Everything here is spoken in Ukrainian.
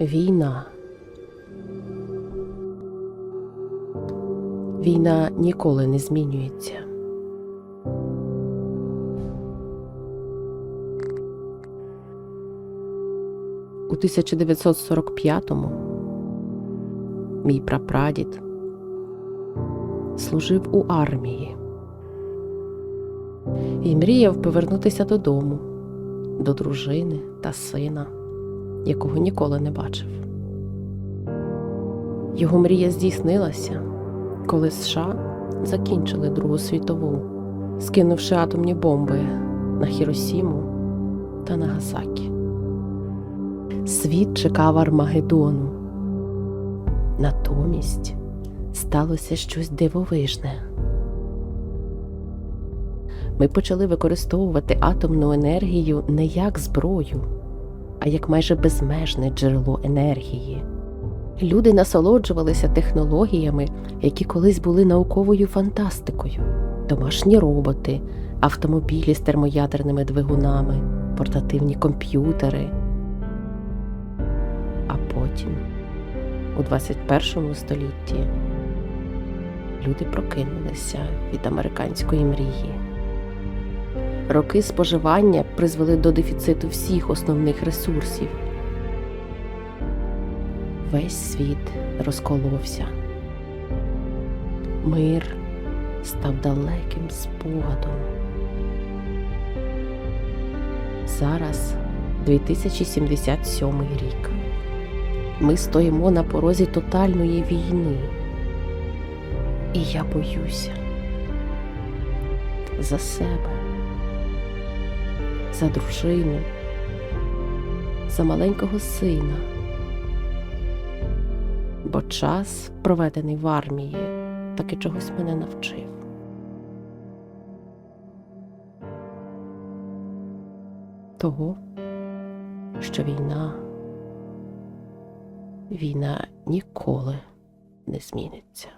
Війна. Війна ніколи не змінюється. У 1945-му мій прапрадід служив у армії і мріяв повернутися додому, до дружини та сина, якого ніколи не бачив. Його мрія здійснилася, коли США закінчили Другу світову, скинувши атомні бомби на Хіросіму та Нагасакі. Світ чекав Армагеддону. Натомість сталося щось дивовижне. Ми почали використовувати атомну енергію не як зброю, а як майже безмежне джерело енергії. Люди насолоджувалися технологіями, які колись були науковою фантастикою: домашні роботи, автомобілі з термоядерними двигунами, портативні комп'ютери. А потім, у 21 столітті, люди прокинулися від американської мрії. Роки споживання призвели до дефіциту всіх основних ресурсів. Весь світ розколовся. Мир став далеким спогадом. Зараз 2077 рік. Ми стоїмо на порозі тотальної війни. І я боюся за себе, за дружину, за маленького сина. Бо час, проведений в армії, таки чогось мене навчив. Того, що війна, війна ніколи не зміниться.